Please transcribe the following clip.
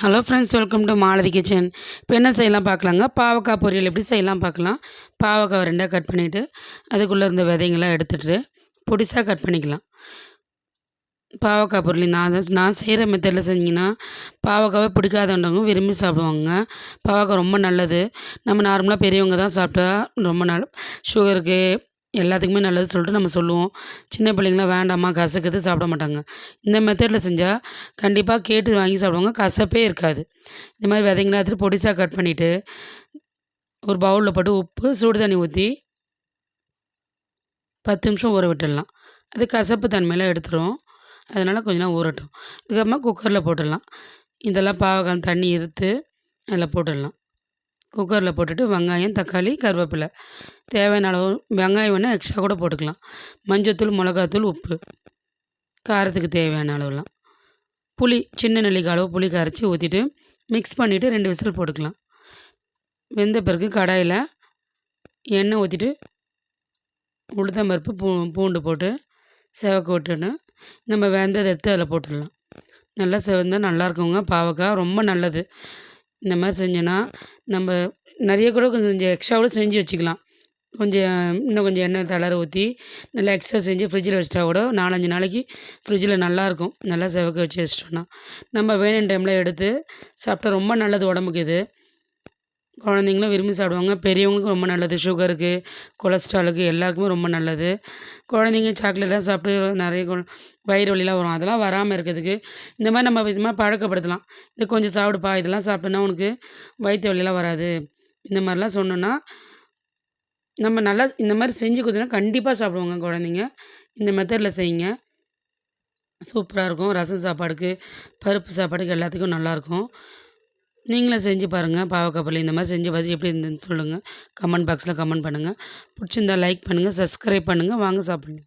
Hello friends welcome to Malathi kitchen இப்போ என்ன செய்யலாம் பார்க்கலாங்க? பாவக்காய் பொரியல் எப்படி செய்யலாம் பார்க்கலாம். பாவக்காய் ரெண்டாக கட் பண்ணிவிட்டு அதுக்குள்ளே இருந்த விதைங்கள்லாம் எடுத்துகிட்டு பொடிசாக கட் பண்ணிக்கலாம். பாவக்காய் பொருள் நான் தான் நான் செய்கிற மெத்தடில் செஞ்சிங்கன்னா பாவக்காவை பிடிக்காதவங்க விரும்பி சாப்பிடுவாங்க பாவக்காய் ரொம்ப நல்லது. நம்ம நார்மலாக பெரியவங்க தான் சாப்பிட்டா ரொம்ப நாள் சுகருக்கு எல்லாத்துக்குமே நல்லது சொல்லிட்டு நம்ம சொல்லுவோம். சின்ன பிள்ளைங்களாம் வேண்டாம்மா கசக்குது சாப்பிட மாட்டாங்க. இந்த மெத்தடில் செஞ்சால் கண்டிப்பாக கேட்டு வாங்கி சாப்பிடுவாங்க. கசப்பே இருக்காது. இந்த மாதிரி விதைங்களாம் எடுத்துகிட்டு பொடிசாக கட் பண்ணிவிட்டு ஒரு பவுலில் போட்டு உப்பு சூடு தண்ணி ஊற்றி பத்து நிமிஷம் ஊற விட்டுடலாம். அது கசப்பு தன்மையெல்லாம் எடுத்துரும். அதனால் கொஞ்ச நேரம் ஊறட்டும். அதுக்கப்புறமா குக்கரில் போட்டுடலாம். இதெல்லாம் பாவக்காய் தண்ணி இருத்து அதில் போட்டுடலாம். குக்கரில் போட்டுட்டு வெங்காயம் தக்காளி கருவேப்பிலை. தேவையான அளவு வெங்காயம் வேணால் எக்ஸ்ட்ரா கூட போட்டுக்கலாம். மஞ்சத்தூள் மிளகாத்தூள் உப்பு. காரத்துக்கு தேவையான அளவுலாம். புளி சின்ன நெல்லிக்காய் அளவு புளி கரைச்சி ஊற்றிட்டு மிக்ஸ் பண்ணிவிட்டு ரெண்டு விசில் போட்டுக்கலாம். வெந்த பிறகு கடாயில் எண்ணெய் ஊற்றிட்டு உளுத்தம்பருப்பு பூ பூண்டு போட்டு செவக்க விட்டுன்னு நம்ம வெந்ததை எடுத்து அதில் போட்டுடலாம். நல்லா செவந்தால் நல்லா இருக்குங்க. பாவக்காய் ரொம்ப நல்லது. இந்த மாதிரி செஞ்சோன்னா நம்ம நிறைய கூட கொஞ்சம் எக்ஸ்ட்ராவில் செஞ்சு வச்சுக்கலாம். கொஞ்சம் இன்னும் கொஞ்சம் எண்ணெய் தளர ஊற்றி நல்லா எக்ஸ்ட்ரா செஞ்சு ஃப்ரிட்ஜில் வச்சிட்டா கூட நாலஞ்சு நாளைக்கு ஃப்ரிட்ஜில் நல்லாயிருக்கும் நல்லா செவக்க வச்சு வச்சிட்டோன்னா நம்ம வேணும் டைமில் எடுத்து சாப்பிட்டா ரொம்ப நல்லது உடம்புக்கு இது. குழந்தைங்களும் விரும்பி சாப்பிடுவாங்க. பெரியவங்களுக்கும் ரொம்ப நல்லது. சுகருக்கு கொலஸ்ட்ராலுக்கு எல்லாருக்குமே ரொம்ப நல்லது. குழந்தைங்க சாக்லேட்லாம் சாப்பிட்டு நிறைய வயிறு வலிலாம் வரும். அதெல்லாம் வராமல் இருக்கிறதுக்கு இந்த மாதிரி நம்ம விதமாக பழக்கப்படுத்தலாம். இது கொஞ்சம் சாப்பிடுப்பா இதெல்லாம் சாப்பிட்டோன்னா உனக்கு வயிற்று வலிலாம் வராது. இந்த மாதிரிலாம் சொன்னோன்னா நம்ம நல்லா இந்த மாதிரி செஞ்சு கொடுத்தோன்னா கண்டிப்பாக சாப்பிடுவாங்க குழந்தைங்க. இந்த மெத்தடில் செய்யுங்க. சூப்பராக இருக்கும். ரசம் சாப்பாடுக்கு பருப்பு சாப்பாடுக்கு எல்லாத்துக்கும் நல்லாயிருக்கும் நீங்களும் செஞ்சு பாருங்கள் பாவக்காய் பள்ளி இந்த மாதிரி செஞ்சு பார்த்து எப்படி இருந்ததுன்னு சொல்லுங்கள் கமெண்ட் பாக்ஸில் கமெண்ட் பண்ணுங்கள் பிடிச்சிருந்தா லைக் பண்ணுங்கள் சப்ஸ்கிரைப் பண்ணுங்கள் வாங்க சாப்பிடுங்க